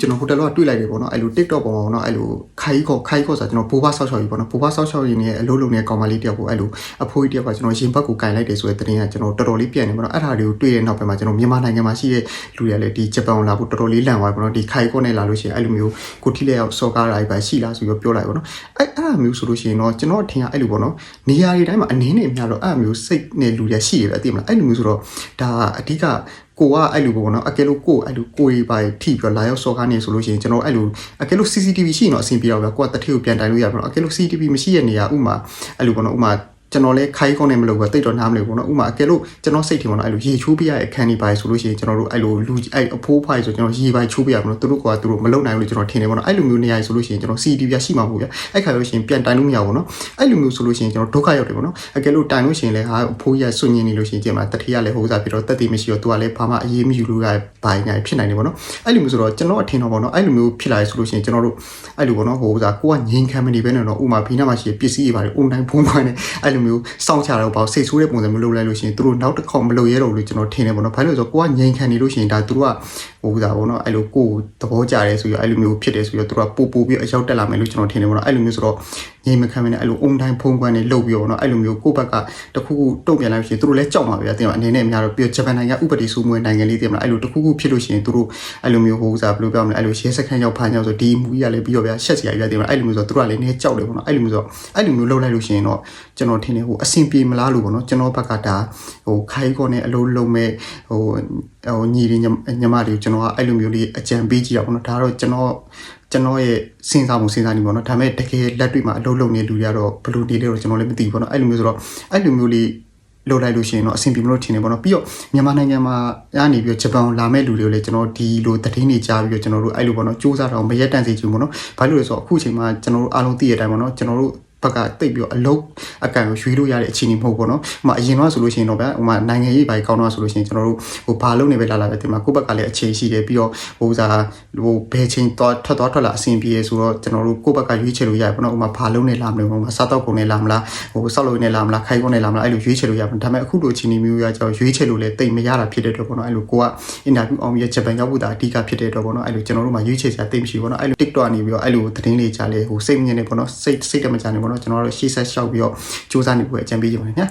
ကျွန်တော်ဟိုတယ်လောကတွေ့လိုက်တယ်ပေါ့နော်အဲ့လို TikTok ပေါ်မှာပေါ့နော်အဲ့လိုခိုင်းခေါ်ခိုင်းခေါ်ဆိုကျွန်တော်ဘိုးဘဆောက်ရှောက်ကြီးပေါ့နော်ဘိုးဘဆောက်ရှောက်ကြီးနဲ့အလုပ်လုပ်နေတဲ့ကောင်မလေးတယောက်ကိုအဲ့လိုအဖိုးကြီးတယောက်ကကျွန်တော်ရင်ဘတ်ကိုကင်လိုက်တယ်ဆိုတဲ့သတင်းကကျွန်တော်တော်တော်လေးပြန့်နေပေါ့နော်အဲ့ဒါတွေကိုတွေ့တဲ့နောက်ပိုင်းမှာကျွန်တော်မြန်မာနိုင်ငံမှာရှိတဲ့လူတွေကလည်းဒီဂျပန်ကိုလာဖို့တော်တော်လေးလန့်သွားပြီပေါ့နော်ဒီခိုင်းခေါ်နဲ့လာလို့ရှိရင်အဲ့လိုမျိုးကိုထိလက်ရောက်စော်ကားတာတွေပဲရှိလားဆိုပြီးပြောလိုက်ပေါ့နော်အဲ့အဲ့ဒါမျိုးဆိုလို့ရှိရင်တော့ကျွန်တော်အထင်ကအဲ့လိုပေါ့နော်နေရာတွေတိုင်းမှာအနည်းနဲ့အများတော့အဲ့လိုမျိုးစိတ်နဲ့လူတွေရှိတယ်ပဲအသိမလားအဲ့လိုမျိုးဆိုတော့ဒါအဓိက ကိုကအဲ့လိုပေါ့နော်အကယ်လို့ကိုအဲ့လိုကိုရီပါထိပြီးတော့လာရောက်စော်ကားနေဆိုလို့ရှိရင်ကျွန်တော်အဲ့လိုအကယ်လို့ CCTV ရှိရင်တော့အဆင်ပြေတော့ဗျာကိုကတတိကိုပြန်တိုင်လို့ရပါတော့အကယ်လို့ CCTV မရှိတဲ့နေရာဥမာအဲ့လိုပေါ့နော်ဥမာ ကျွန်တော်လည်းခိုင်းကောင်းနေမလို့ပဲတိတ်တော့နားမလို့ပေါ့နော်ဥမာအကယ်လို့ကျွန်တော်စိတ်ထင်ပေါ့နော်အဲ့လိုရေချိုးပြရတဲ့အခန်းကြီးပါဆိုလို့ရှိရင်ကျွန်တော်တို့အဲ့လိုလူအဲ့အဖိုးဖိုင်ဆိုကျွန်တော်ရေပိုင်ချိုးပြရပါတော့သူတို့ကသူတို့မလုံနိုင်ဘူးလို့ကျွန်တော်ထင်တယ်ပေါ့နော်အဲ့လိုမျိုးနေရာဆိုလို့ရှိရင်ကျွန်တော် CCTV ရှိမှာပေါ့ဗျာအဲ့ခါလို့ရှိရင်ပြန်တိုင်လို့မရဘူးနော်အဲ့လိုမျိုးဆိုလို့ရှိရင်ကျွန်တော်ဒုက္ခရောက်တယ်ပေါ့နော်အကယ်လို့တိုင်လို့ရှိရင်လည်းဟာအဖိုးကြီးကစွန့်ညင်နေလို့ရှိရင်ကျမတတိယလည်းဟိုးစားပြီးတော့တက်တိမရှိတော့သူကလည်းဘာမှအရေးမယူလို့ရဘာညာဖြစ်နိုင်တယ်ပေါ့နော်အဲ့လိုမျိုးဆိုတော့ကျွန်တော်အထင်တော့ပေါ့နော်အဲ့လိုမျိုးဖြစ်လာရဆိုလို့ရှိရင်ကျွန်တော်တို့အဲ့လိုပေါ့နော်ဟိုးစားကိုကငိန်ခံမနေဘဲနဲ့တော့ဥမာဘီနာမှာရှိပစ္စည်းတွေပါတယ်အွန်လိုင်းဖုန်းပိုင်းနဲ့အဲ့လိုမျိုးစောင့်ချတော့ပေါ့စိတ်ဆိုးတဲ့ပုံစံမျိုးလုပ်လိုက်လို့ရှိရင်သူတို့နောက်တစ်ခေါက်မလုပ်ရတော့ဘူးလို့ကျွန်တော်ထင်တယ်ပေါ့နော်ဘာလို့လဲဆိုတော့ကိုကငိန်ခံနေလို့ရှိရင်ဒါသူတို့ကဟိုးစားပေါ့နော်အဲ့လိုကိုသဘောကျတယ်ဆိုရအဲ့လိုမျိုးဖြစ်တယ်ဆိုရသူတို့ကပို့ပို့ပြီးအရောက်တက်လာမယ်လို့ကျွန်တော်ထင်တယ်ပေါ့နော်အဲ့လိုမျိုးဆိုတော့ ငိန်မခံမနဲ့အဲ့လိုအွန်လိုင်းဖုန်းပိုင်းနဲ့လုပ်ပြီးတော့နော်အဲ့လိုမျိုးကိုယ့်ဘက်ကတခုခုတုံ့ပြန်လိုက်လို့ရှိရင်သူတို့လည်းကြောက်မှာပဲတင်ပါအနေနဲ့အများတော့ပြီးတော့ဂျပန်နိုင်ငံဥပဒေစိုးမိုးနိုင်ငံလေးတင်မလားအဲ့လိုတခုခုဖြစ်လို့ရှိရင်သူတို့အဲ့လိုမျိုးဟိုးစားဘယ်လိုပြောမလဲအဲ့လိုရဲစခန်းရောက်ဖမ်းရောက်ဆိုဒီမူကြီးကလည်းပြီးတော့ဗျာရှက်စရာကြီးပဲတင်မလားအဲ့လိုမျိုးဆိုသူတို့ကလည်းနည်းကြောက်တယ်ပေါ့နော်အဲ့လိုမျိုးဆိုအဲ့လိုမျိုးလုပ်လိုက်လို့ရှိရင်တော့ကျွန်တော်ထင်တယ်ဟိုအဆင်ပြေမလားလို့ပေါ့နော်ကျွန်တော်ဘက်ကဒါဟိုခိုင်းခေါ်နဲ့အလုံးလုံးမဲ့ဟိုဟိုညီလေးညီမတွေကိုကျွန်တော်ကအဲ့လိုမျိုးလေးအကြံပေးကြည့်တာပေါ့နော်ဒါတော့ကျွန်တော် ကျွန်တော်ရဲ့စဉ်းစားမှုစဉ်းစားနေပေါ့နော်ဒါပေမဲ့တကယ်လက်တွေ့မှာအလုံးလုံးနေလူတွေကတော့ဘယ်လိုနေလဲတော့ကျွန်တော်လည်းမသိဘူးပေါ့နော်အဲ့လိုမျိုးဆိုတော့အဲ့လိုမျိုးလေးလုပ်လိုက်လို့ရှိရင်တော့အဆင်ပြေမလို့ထင်တယ်ပေါ့နော်ပြီးတော့မြန်မာနိုင်ငံမှာကနေပြီးတော့ဂျပန်ကိုလာမဲ့လူတွေကိုလည်းကျွန်တော်ဒီလိုသတင်းတွေကြားပြီးတော့ကျွန်တော်တို့အဲ့လိုပေါ့နော်စူးစမ်းတော့မရက်တန့်စေချင်ဘူးပေါ့နော်ဘာလို့လဲဆိုတော့အခုချိန်မှာကျွန်တော်တို့အားလုံးသိရတဲ့အတိုင်းပေါ့နော်ကျွန်တော်တို့ ဘက်ကတိတ်ပြီးတော့အလုံးအကန်ကိုရွေးလို့ရတဲ့အခြေအနေမဟုတ်ဘူးเนาะဟိုမှာအရင်တော့ဆိုလို့ရှိရင်တော့ဗျာဟိုမှာနိုင်ငံရေးပိုင်းကောင်းတော့ဆိုလို့ရှိရင်ကျွန်တော်တို့ဟိုဘာလုံးနေပဲလာလာပဲတင်မှာကိုယ့်ဘက်ကလည်းအခြေရှိတယ်ပြီးတော့ဟိုစားဟိုဘယ်ချိန်တော့ထွက်သွားထွက်လာအဆင်ပြေဆိုတော့ကျွန်တော်တို့ကိုယ့်ဘက်ကရွေးချယ်လို့ရတယ်ပေါ့နော်ဟိုမှာဘာလုံးနေလာမလို့ဟိုမှာစားတော့ကုန်နေလာမလားဟိုဆောက်လို့နေလာမလားခိုင်ကုန်နေလာမလားအဲ့လိုရွေးချယ်လို့ရပါဒါပေမဲ့အခုလိုအခြေအနေမျိုးရကြောရွေးချယ်လို့လည်းတိတ်မရတာဖြစ်တဲ့အတွက်ပေါ့နော်အဲ့လိုကိုကအင်တာဗျူးအောင်ပြီးဂျပန်ရောက်ဖို့ဒါအဓိကဖြစ်တဲ့အတွက်ပေါ့နော်အဲ့လိုကျွန်တော်တို့မှာရွေးချယ်စရာတိတ်မရှိဘူးပေါ့နော်အဲ့လို TikTok ကနေပြီးတော့အဲ့လိုသတင်းလေးကြားလေဟိုစိတ်မငြင်းနေပေါ့နော်စိတ်စိတ်တမကြနေ ပေါ့နော်ကျွန်တော်တို့ရှေ့ဆက်လျှောက်ပြီးတော့စူးစမ်းနေဖို့အကြံပေးချင်ပါတယ်ညာ